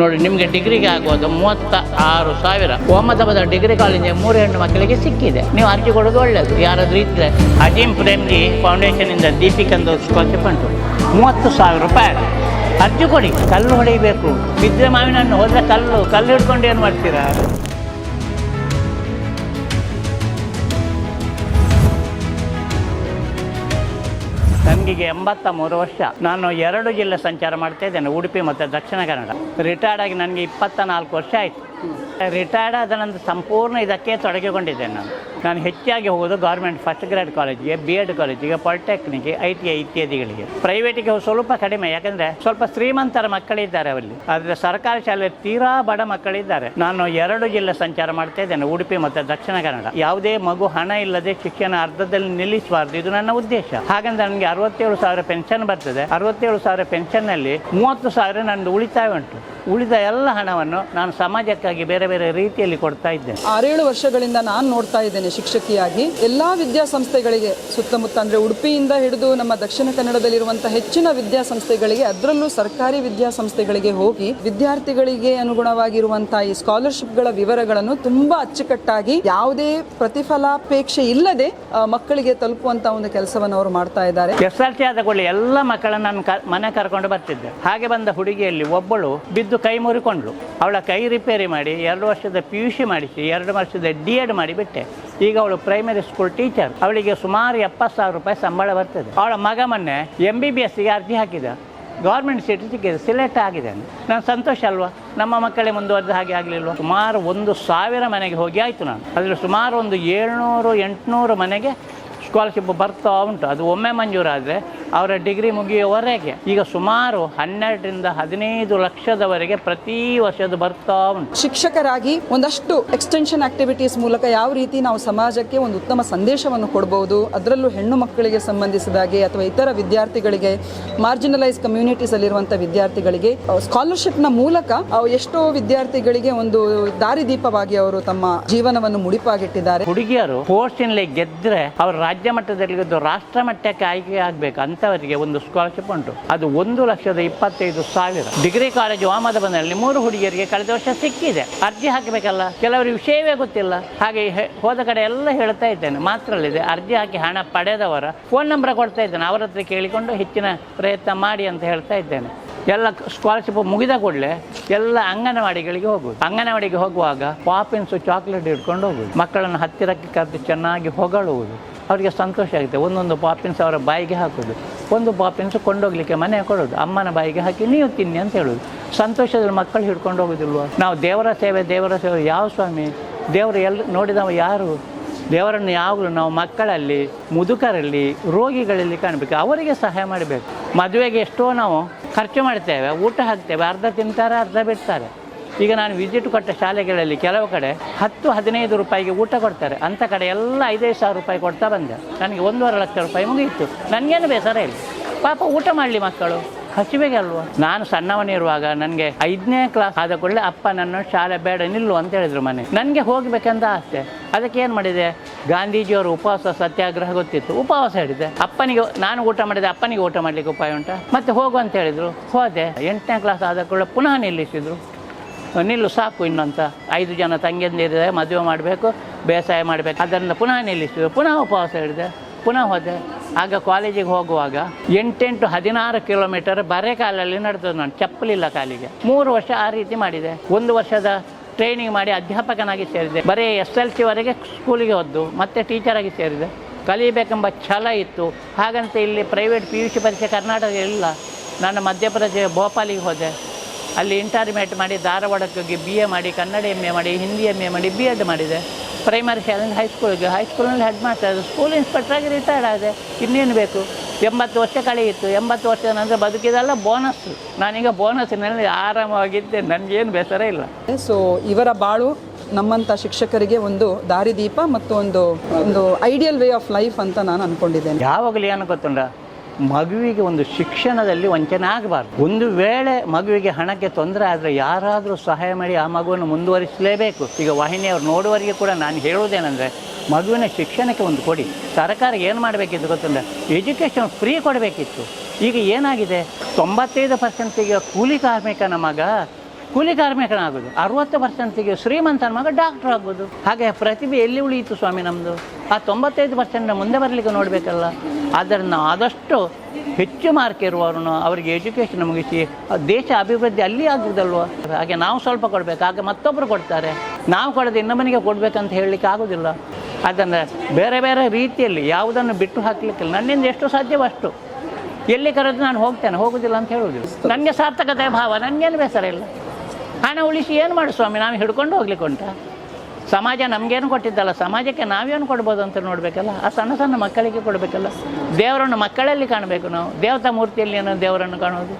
ನೋಡಿ, ನಿಮಗೆ ಡಿಗ್ರಿಗೆ ಆಗುವುದು ಮೂವತ್ತ ಆರು ಸಾವಿರ. ಒಮ್ಮತಬದ ಡಿಗ್ರಿ ಕಾಲೇಜಿಗೆ ಮೂರು ಹೆಣ್ಣು ಮಕ್ಕಳಿಗೆ ಸಿಕ್ಕಿದೆ. ನೀವು ಅರ್ಜಿ ಕೊಡೋದು ಒಳ್ಳೆಯದು ಯಾರಾದರೂ ಇದ್ದರೆ ಅಜೀಂ ಪ್ರೇಮ್ಜಿ ಫೌಂಡೇಶನಿಂದ ದೀಪಿಕ್ ಎಂದು ಸ್ಕಾಲರ್ಶಿಪ್ ಉಂಟು ಮೂವತ್ತು ಸಾವಿರ ರೂಪಾಯಿ ಅರ್ಜಿ ಕೊಡಿ. ಕಲ್ಲು ಹೊಡೆಯಬೇಕು. ಬಿದ್ದರೆ ಮಾವಿನ ಹಣ್ಣು ಹೋದರೆ ಕಲ್ಲು ಕಲ್ಲು ಹಿಡ್ಕೊಂಡು ಏನು ಮಾಡ್ತೀರಾ? ನನಗೆ ಎಂಬತ್ತ ಮೂರು ವರ್ಷ. ನಾನು ಎರಡು ಜಿಲ್ಲೆ ಸಂಚಾರ ಮಾಡ್ತಾ ಇದ್ದೇನೆ, ಉಡುಪಿ ಮತ್ತು ದಕ್ಷಿಣ ಕನ್ನಡ. ರಿಟೈರ್ಡ್ ಆಗಿ ನನಗೆ ಇಪ್ಪತ್ತ ನಾಲ್ಕು ವರ್ಷ ಆಯಿತು. ರಿಟೈರ್ಡ್ ಆದ ನಂತರ ಸಂಪೂರ್ಣ ಇದಕ್ಕೆ ತೊಡಗಿಕೊಂಡಿದ್ದೇನೆ ನಾನು. ನಾನು ಹೆಚ್ಚಾಗಿ ಹೋಗೋದು ಗೌರ್ಮೆಂಟ್ ಫಸ್ಟ್ ಗ್ರೇಡ್ ಕಾಲೇಜಿಗೆ ಬಿ ಎಡ್ ಕಾಲೇಜಿಗೆ ಪಾಲಿಟೆಕ್ನಿಕ್ಗೆ ಐ ಟಿ ಐ ಇತ್ಯಾದಿಗಳಿಗೆ. ಪ್ರೈವೇಟಿಗೆ ಸ್ವಲ್ಪ ಕಡಿಮೆ, ಯಾಕಂದರೆ ಸ್ವಲ್ಪ ಶ್ರೀಮಂತರ ಮಕ್ಕಳಿದ್ದಾರೆ ಅಲ್ಲಿ. ಆದರೆ ಸರ್ಕಾರಿ ಶಾಲೆ ತೀರಾ ಬಡ ಮಕ್ಕಳಿದ್ದಾರೆ. ನಾನು ಎರಡು ಜಿಲ್ಲೆ ಸಂಚಾರ ಮಾಡ್ತಾ ಇದ್ದೇನೆ, ಉಡುಪಿ ಮತ್ತು ದಕ್ಷಿಣ ಕನ್ನಡ. ಯಾವುದೇ ಮಗು ಹಣ ಇಲ್ಲದೆ ಶಿಕ್ಷಣ ಅರ್ಧದಲ್ಲಿ ನಿಲ್ಲಿಸಬಾರ್ದು, ಇದು ನನ್ನ ಉದ್ದೇಶ. ಹಾಗಂದ್ರೆ ನನಗೆ ಅರವತ್ತೇಳು ಸಾವಿರ ಪೆನ್ಷನ್ ಬರ್ತದೆ. ಅರವತ್ತೇಳು ಸಾವಿರ ಪೆನ್ಷನ್ನಲ್ಲಿ ಮೂವತ್ತು ಸಾವಿರ ನನ್ನದು ಉಳಿತಾಯ ಉಂಟು. ಉಳಿದ ಎಲ್ಲ ಹಣವನ್ನು ನಾನು ಸಮಾಜಕ್ಕಾಗಿ ಬೇರೆ ಬೇರೆ ರೀತಿಯಲ್ಲಿ ಕೊಡ್ತಾ ಇದ್ದೇನೆ. ಆರೇಳು ವರ್ಷಗಳಿಂದ ನಾನು ನೋಡ್ತಾ ಇದ್ದೇನೆ ಶಿಕ್ಷಕಿಯಾಗಿ. ಎಲ್ಲಾ ವಿದ್ಯಾಸಂಸ್ಥೆಗಳಿಗೆ ಸುತ್ತಮುತ್ತ ಅಂದ್ರೆ ಉಡುಪಿಯಿಂದ ಹಿಡಿದು ನಮ್ಮ ದಕ್ಷಿಣ ಕನ್ನಡದಲ್ಲಿರುವಂತಹ ಹೆಚ್ಚಿನ ವಿದ್ಯಾಸಂಸ್ಥೆಗಳಿಗೆ ಅದರಲ್ಲೂ ಸರ್ಕಾರಿ ವಿದ್ಯಾಸಂಸ್ಥೆಗಳಿಗೆ ಹೋಗಿ ವಿದ್ಯಾರ್ಥಿಗಳಿಗೆ ಅನುಗುಣವಾಗಿರುವಂತಹ ಈ ಸ್ಕಾಲರ್ಶಿಪ್ಗಳ ವಿವರಗಳನ್ನು ತುಂಬಾ ಅಚ್ಚುಕಟ್ಟಾಗಿ ಯಾವುದೇ ಪ್ರತಿಫಲಾಪೇಕ್ಷೆ ಇಲ್ಲದೆ ಮಕ್ಕಳಿಗೆ ತಲುಪುವಂತ ಒಂದು ಕೆಲಸವನ್ನು ಅವರು ಮಾಡ್ತಾ ಇದ್ದಾರೆ. ಎಸ್ ಆರ್ ಆದ ಎಲ್ಲ ಮಕ್ಕಳನ್ನು ನಾನು ಮನೆ ಕರ್ಕೊಂಡು ಬರ್ತಿದ್ದೆ. ಹಾಗೆ ಬಂದ ಹುಡುಗಿಯಲ್ಲಿ ಒಬ್ಬಳು ಬಿದ್ದು ಕೈ ಮುರಿಕೊಂಡ್ಳು. ಅವಳ ಕೈ ರಿಪೇರಿ ಮಾಡಿ, ಎರಡು ವರ್ಷದ ಪಿ ಯು ಸಿ ಮಾಡಿಸಿ, ಎರಡು ವರ್ಷದ ಡಿ ಎಡ್ ಮಾಡಿಬಿಟ್ಟೆ. ಈಗ ಅವಳು ಪ್ರೈಮರಿ ಸ್ಕೂಲ್ ಟೀಚರ್ ಅವಳಿಗೆ ಸುಮಾರು ಎಪ್ಪತ್ತು ಸಾವಿರ ರೂಪಾಯಿ ಸಂಬಳ ಬರ್ತದೆ. ಅವಳ ಮಗ ಮೊನ್ನೆ ಎಂ ಬಿ ಬಿ ಎಸ್ಗೆ ಅರ್ಜಿ ಹಾಕಿದ. ಗೌರ್ಮೆಂಟ್ ಸೀಟ್ ಸಿಕ್ಕಿದೆ ಸಿಲೆಕ್ಟ್ ಆಗಿದೆ ನಾನು ಸಂತೋಷ ಅಲ್ವಾ? ನಮ್ಮ ಮಕ್ಕಳೇ ಮುಂದುವರೆದ ಹಾಗೆ ಆಗಲಿಲ್ವ? ಸುಮಾರು ಒಂದು ಸಾವಿರ ಮನೆಗೆ ಹೋಗಿ ಆಯಿತು ನಾನು. ಅದರಲ್ಲಿ ಸುಮಾರು ಒಂದು ಏಳ್ನೂರು, ಎಂಟುನೂರು ಮನೆಗೆ ಸ್ಕಾಲರ್ಶಿಪ್ ಬರ್ತಾ ಉಂಟು. ಅದು ಒಮ್ಮೆ ಮಂಜೂರಾದರೆ ಅವರ ಡಿಗ್ರಿ ಮುಗಿಯುವವರೆಗೆ. ಈಗ ಸುಮಾರು ಹನ್ನೆರಡರಿಂದ ಹದಿನೈದು ಲಕ್ಷದವರೆಗೆ ಪ್ರತಿ ವರ್ಷದ ಬರ್ತಾ ಉಂಟು. ಶಿಕ್ಷಕರಾಗಿ ಒಂದಷ್ಟು ಎಕ್ಸ್ಟೆನ್ಷನ್ ಆಕ್ಟಿವಿಟೀಸ್ ಮೂಲಕ ಯಾವ ರೀತಿ ನಾವು ಸಮಾಜಕ್ಕೆ ಒಂದು ಉತ್ತಮ ಸಂದೇಶವನ್ನು ಕೊಡಬಹುದು ಅದರಲ್ಲೂ ಹೆಣ್ಣು ಮಕ್ಕಳಿಗೆ ಸಂಬಂಧಿಸಿದಾಗೆ ಅಥವಾ ಇತರ ವಿದ್ಯಾರ್ಥಿಗಳಿಗೆ ಮಾರ್ಜಿನಲೈಸ್ ಕಮ್ಯುನಿಟೀಸ್ ಅಲ್ಲಿರುವಂಥ ವಿದ್ಯಾರ್ಥಿಗಳಿಗೆ ಸ್ಕಾಲರ್ಶಿಪ್ನ ಮೂಲಕ ಎಷ್ಟೋ ವಿದ್ಯಾರ್ಥಿಗಳಿಗೆ ಒಂದು ದಾರಿದೀಪವಾಗಿ ಅವರು ತಮ್ಮ ಜೀವನವನ್ನು ಮುಡಿಪಾಗಿಟ್ಟಿದ್ದಾರೆ. ಹುಡುಗಿಯರು ಪೋಸ್ಟಿನಲ್ಲಿ ಗೆದ್ದರೆ ಅವರ ರಾಜ್ಯ ಮಟ್ಟದಲ್ಲಿ ಗೆದ್ದು ರಾಷ್ಟ್ರ ಮಟ್ಟಕ್ಕೆ ಆಯ್ಕೆ ಆಗಬೇಕು ಅಂಥವರಿಗೆ ಒಂದು ಸ್ಕಾಲರ್ಶಿಪ್ ಉಂಟು. ಅದು ಒಂದು ಲಕ್ಷದ ಇಪ್ಪತ್ತೈದು ಸಾವಿರ. ಡಿಗ್ರಿ ಕಾಲೇಜು ಅಹಮದಾಬಾದ್ನಲ್ಲಿ ಮೂರು ಹುಡುಗಿಯರಿಗೆ ಕಳೆದ ವರ್ಷ ಸಿಕ್ಕಿದೆ. ಅರ್ಜಿ ಹಾಕಬೇಕಲ್ಲ? ಕೆಲವರಿಗೆ ವಿಷಯವೇ ಗೊತ್ತಿಲ್ಲ. ಹಾಗೆ ಹೋದ ಕಡೆ ಎಲ್ಲ ಹೇಳ್ತಾ ಇದ್ದೇನೆ. ಮಾತ್ರ ಇದೆ ಅರ್ಜಿ ಹಾಕಿ ಹಣ ಪಡೆದವರ ಫೋನ್ ನಂಬರ್ ಕೊಡ್ತಾ ಇದ್ದೇನೆ. ಅವರ ಹತ್ರ ಕೇಳಿಕೊಂಡು ಹೆಚ್ಚಿನ ಪ್ರಯತ್ನ ಮಾಡಿ ಅಂತ ಹೇಳ್ತಾ ಇದ್ದೇನೆ. ಎಲ್ಲ ಸ್ಕಾಲರ್ಶಿಪ್ ಮುಗಿದ ಕೂಡಲೇ ಎಲ್ಲ ಅಂಗನವಾಡಿಗಳಿಗೆ ಹೋಗುದು ಅಂಗನವಾಡಿಗೆ ಹೋಗುವಾಗ ಪಾಪಿನ್ಸು ಚಾಕ್ಲೇಟ್ ಇಟ್ಕೊಂಡು ಹೋಗುದು ಮಕ್ಕಳನ್ನು ಹತ್ತಿರಕ್ಕೆ ಕರೆದು ಚೆನ್ನಾಗಿ ಹೊಗಳುವುದು. ಅವರಿಗೆ ಸಂತೋಷ ಆಗುತ್ತೆ. ಒಂದೊಂದು ಪಾಪಿನ್ಸ್ ಅವರ ಬಾಯಿಗೆ ಹಾಕೋದು ಒಂದು ಪಾಪಿನ್ಸ್ ಕೊಂಡೋಗ್ಲಿಕ್ಕೆ ಮನೆ ಕೊಡೋದು. ಅಮ್ಮನ ಬಾಯಿಗೆ ಹಾಕಿ ನೀವು ತಿನ್ನಿ ಅಂತ ಹೇಳೋದು ಸಂತೋಷದಲ್ಲಿ ಮಕ್ಕಳು ಹಿಡ್ಕೊಂಡು ಹೋಗೋದಿಲ್ವ ನಾವು ದೇವರ ಸೇವೆ ದೇವರ ಸೇವೆ. ಯಾವ ಸ್ವಾಮಿ? ದೇವರು ಎಲ್ಲಿ ನೋಡಿದವ ಯಾರು? ದೇವರನ್ನು ಯಾವಾಗಲೂ ನಾವು ಮಕ್ಕಳಲ್ಲಿ, ಮುದುಕರಲ್ಲಿ, ರೋಗಿಗಳಲ್ಲಿ ಕಾಣಬೇಕು. ಅವರಿಗೆ ಸಹಾಯ ಮಾಡಬೇಕು. ಮದುವೆಗೆ ಎಷ್ಟೋ ನಾವು ಖರ್ಚು ಮಾಡ್ತೇವೆ, ಊಟ ಹಾಕ್ತೇವೆ, ಅರ್ಧ ತಿಂತಾರೆ, ಅರ್ಧ ಬಿಡ್ತಾರೆ. ಈಗ ನಾನು ವಿಸಿಟ್ ಕೊಟ್ಟ ಶಾಲೆಗಳಲ್ಲಿ ಕೆಲವು ಕಡೆ ಹತ್ತು ಹದಿನೈದು ರೂಪಾಯಿಗೆ ಊಟ ಕೊಡ್ತಾರೆ. ಅಂಥ ಕಡೆ ಎಲ್ಲ ಐದೈದು ಸಾವಿರ ರೂಪಾಯಿ ಕೊಡ್ತಾ ಬಂದೆ. ನನಗೆ ಒಂದೂವರೆ ಲಕ್ಷ ರೂಪಾಯಿ ಮುಗಿಯಿತು. ನನಗೇನು ಬೇಸರ ಇಲ್ಲ. ಪಾಪ ಊಟ ಮಾಡಲಿ ಮಕ್ಕಳು. ಹಸಿವೆಗೆ ಅಲ್ವಾ? ನಾನು ಸಣ್ಣವನಿರುವಾಗ ನನಗೆ ಐದನೇ ಕ್ಲಾಸ್ ಆದ ಕೂಡಲೇ ಅಪ್ಪ ನನ್ನ ಶಾಲೆ ಬೇಡ ನಿಲ್ಲು ಅಂತ ಹೇಳಿದ್ರು ಮನೆ. ನನಗೆ ಹೋಗಬೇಕಂತ ಆಸೆ. ಅದಕ್ಕೆ ಏನು ಮಾಡಿದೆ? ಗಾಂಧೀಜಿಯವರು ಉಪವಾಸ ಸತ್ಯಾಗ್ರಹ ಗೊತ್ತಿತ್ತು. ಉಪವಾಸ ಹೇಳಿದೆ. ಅಪ್ಪನಿಗೆ ನಾನು ಊಟ ಮಾಡಿದೆ. ಅಪ್ಪನಿಗೆ ಊಟ ಮಾಡಲಿಕ್ಕೆ ಉಪಾಯ ಉಂಟಾ? ಮತ್ತೆ ಹೋಗು ಅಂತ ಹೇಳಿದರು. ಹೋದೆ. ಎಂಟನೇ ಕ್ಲಾಸ್ ಆದ ಕೂಡಲೇ ಪುನಃ ನಿಲ್ಲಿಸಿದ್ರು. ನಿಲ್ಲು ಸಾಕು ಇನ್ನಂತ ಐದು ಜನ ತಂಗಿಯಂದಿರಿದೆ ಮದುವೆ ಮಾಡಬೇಕು, ಬೇಸಾಯ ಮಾಡಬೇಕು. ಅದರಿಂದ ಪುನಃ ನಿಲ್ಲಿಸಿದೆ ಪುನಃ ಉಪವಾಸ ಹಿಡಿದೆ ಪುನಃ ಹೋದೆ. ಆಗ ಕಾಲೇಜಿಗೆ ಹೋಗುವಾಗ ಎಂಟೆಂಟು ಹದಿನಾರು ಕಿಲೋಮೀಟರ್ ಬರೆ ಕಾಲಲ್ಲಿ ನಡೆದದ್ದು ನಾನು, ಚಪ್ಪಲಿಲ್ಲ ಕಾಲಿಗೆ. ಮೂರು ವರ್ಷ ಆ ರೀತಿ ಮಾಡಿದೆ. ಒಂದು ವರ್ಷದ ಟ್ರೈನಿಂಗ್ ಮಾಡಿ ಅಧ್ಯಾಪಕನಾಗಿ ಸೇರಿದೆ. ಬರೀ ಎಸ್ ಎಲ್ ಸಿವರೆಗೆ ಸ್ಕೂಲಿಗೆ ಹೋದ್ದು, ಮತ್ತೆ ಟೀಚರಾಗಿ ಸೇರಿದೆ. ಕಲಿಬೇಕೆಂಬ ಛಲ ಇತ್ತು. ಹಾಗಂತ ಇಲ್ಲಿ ಪ್ರೈವೇಟ್ ಪಿ ಯು ಸಿ ಪರೀಕ್ಷೆ ಕರ್ನಾಟಕ ಇಲ್ಲ. ನಾನು ಮಧ್ಯಪ್ರದೇಶ ಭೋಪಾಲಿಗೆ ಹೋದೆ. ಅಲ್ಲಿ ಇಂಟರ್ಮೇಟ್ ಮಾಡಿ ಧಾರವಾಡಕ್ಕೆ ಹೋಗಿ ಬಿ ಎ ಮಾಡಿ ಕನ್ನಡ ಎಂ ಎ ಮಾಡಿ ಹಿಂದಿ ಎಂ ಎ ಮಾಡಿ ಬಿ ಎಡ್ ಮಾಡಿದೆ. ಪ್ರೈಮರಿ ಶಾಲೆಯಿಂದ ಹೈಸ್ಕೂಲ್ಗೆ ಹೈಸ್ಕೂಲ್ನಲ್ಲಿ ಹೆಡ್ ಮಾಸ್ಟರ್ ಸ್ಕೂಲ್ ಇನ್ಸ್ಪೆಕ್ಟ್ರಾಗಿ ರಿಟೈರ್ಡ್ ಆದೆ. ಇನ್ನೇನು ಬೇಕು? ಎಂಬತ್ತು ವರ್ಷ ಕಳೆಯಿತು ಎಂಬತ್ತು ವರ್ಷ ನಂತರ ಬದುಕಿದೆಲ್ಲ ಬೋನಸ್ ನಾನೀಗ ಬೋನಸ್ಸಿನಲ್ಲಿ ಆರಾಮವಾಗಿದ್ದೆ. ನನಗೇನು ಬೇಸರ ಇಲ್ಲ. ಸೊ ಇವರ ಬಾಳು ನಮ್ಮಂಥ ಶಿಕ್ಷಕರಿಗೆ ಒಂದು ದಾರಿದೀಪ ಮತ್ತು ಒಂದು ಒಂದು ಐಡಿಯಲ್ ವೇ ಆಫ್ ಲೈಫ್ ಅಂತ ನಾನು ಅಂದ್ಕೊಂಡಿದ್ದೇನೆ ಯಾವಾಗಲೂ ಏನು ಗೊತ್ತುಂಟ? ಮಗುವಿಗೆ ಒಂದು ಶಿಕ್ಷಣದಲ್ಲಿ ವಂಚನೆ ಆಗಬಾರ್ದು. ಒಂದು ವೇಳೆ ಮಗುವಿಗೆ ಹಣಕ್ಕೆ ತೊಂದರೆ ಆದರೆ ಯಾರಾದರೂ ಸಹಾಯ ಮಾಡಿ ಆ ಮಗುವನ್ನು ಮುಂದುವರಿಸಲೇಬೇಕು. ಈಗ ವಾಹಿನಿಯವರು ನೋಡುವವರಿಗೆ ಕೂಡ ನಾನು ಹೇಳುವುದೇನೆಂದರೆ, ಮಗುವಿನ ಶಿಕ್ಷಣಕ್ಕೆ ಒಂದು ಕೊಡಿ. ಸರ್ಕಾರ ಏನು ಮಾಡಬೇಕಿತ್ತು ಗೊತ್ತಿಲ್ಲ ಎಜುಕೇಷನ್ ಫ್ರೀ ಕೊಡಬೇಕಿತ್ತು. ಈಗ ಏನಾಗಿದೆ? ತೊಂಬತ್ತೈದು ಪರ್ಸೆಂಟಿಗೆ ಕೂಲಿ ಕಾರ್ಮಿಕನ ಮಗ, ಕೂಲಿ ಕಾರ್ಮಿಕನಾಗೋದು. ಅರವತ್ತು ಪರ್ಸೆಂಟಿಗೆ ಶ್ರೀಮಂತನ ಮಗ ಡಾಕ್ಟರ್ ಆಗ್ಬೋದು. ಹಾಗೆ ಪ್ರತಿಭೆ ಎಲ್ಲಿ ಉಳಿಯಿತು ಸ್ವಾಮಿ ನಮ್ಮದು ಆ ತೊಂಬತ್ತೈದು ಪರ್ಸೆಂಟ್ನ ಮುಂದೆ ಬರಲಿಕ್ಕೆ ನೋಡಬೇಕಲ್ಲ ಆದ್ದರಿಂದ ಆದಷ್ಟು ಹೆಚ್ಚು ಮಾರ್ಕ್ ಇರುವವರನ್ನು ಅವರಿಗೆ ಎಜುಕೇಷನ್ ಮುಗಿಸಿ, ದೇಶ ಅಭಿವೃದ್ಧಿ ಅಲ್ಲಿ ಆಗುವುದಲ್ವ ಹಾಗೆ ನಾವು ಸ್ವಲ್ಪ ಕೊಡಬೇಕು ಹಾಗೆ ಮತ್ತೊಬ್ಬರು ಕೊಡ್ತಾರೆ. ನಾವು ಕೊಡದೆ ಇನ್ನೊಬ್ಬನಿಗೆ ಕೊಡಬೇಕಂತ ಹೇಳಲಿಕ್ಕೆ ಆಗೋದಿಲ್ಲ. ಅದನ್ನು ಬೇರೆ ಬೇರೆ ರೀತಿಯಲ್ಲಿ ಯಾವುದನ್ನು ಬಿಟ್ಟು ಹಾಕಲಿಕ್ಕಿಲ್ಲ. ನನ್ನಿಂದ ಎಷ್ಟು ಸಾಧ್ಯವಷ್ಟು. ಎಲ್ಲಿ ಕರೆದು ನಾನು ಹೋಗ್ತೇನೆ, ಹೋಗೋದಿಲ್ಲ ಅಂತ ಹೇಳೋದಿಲ್ಲ ನನಗೆ ಸಾರ್ಥಕತೆ ಭಾವ, ನನಗೇನು ಬೇಸರ ಇಲ್ಲ. ಹಣ ಉಳಿಸಿ ಏನು ಮಾಡು ಸ್ವಾಮಿ ನಾವು ಹಿಡ್ಕೊಂಡು ಹೋಗ್ಲಿಕ್ಕೆ ಸಮಾಜ ನಮಗೇನು ಕೊಟ್ಟಿದ್ದಲ್ಲ, ಸಮಾಜಕ್ಕೆ ನಾವೇನು ಕೊಡ್ಬೋದು ಅಂತ ನೋಡಬೇಕಲ್ಲ? ಆ ಸಣ್ಣ ಸಣ್ಣ ಮಕ್ಕಳಿಗೆ ಕೊಡಬೇಕಲ್ಲ? ದೇವರನ್ನು ಮಕ್ಕಳಲ್ಲಿ ಕಾಣಬೇಕು ನಾವು. ದೇವತಾ ಮೂರ್ತಿಯಲ್ಲಿ ಏನೋ ದೇವರನ್ನು ಕಾಣೋದು.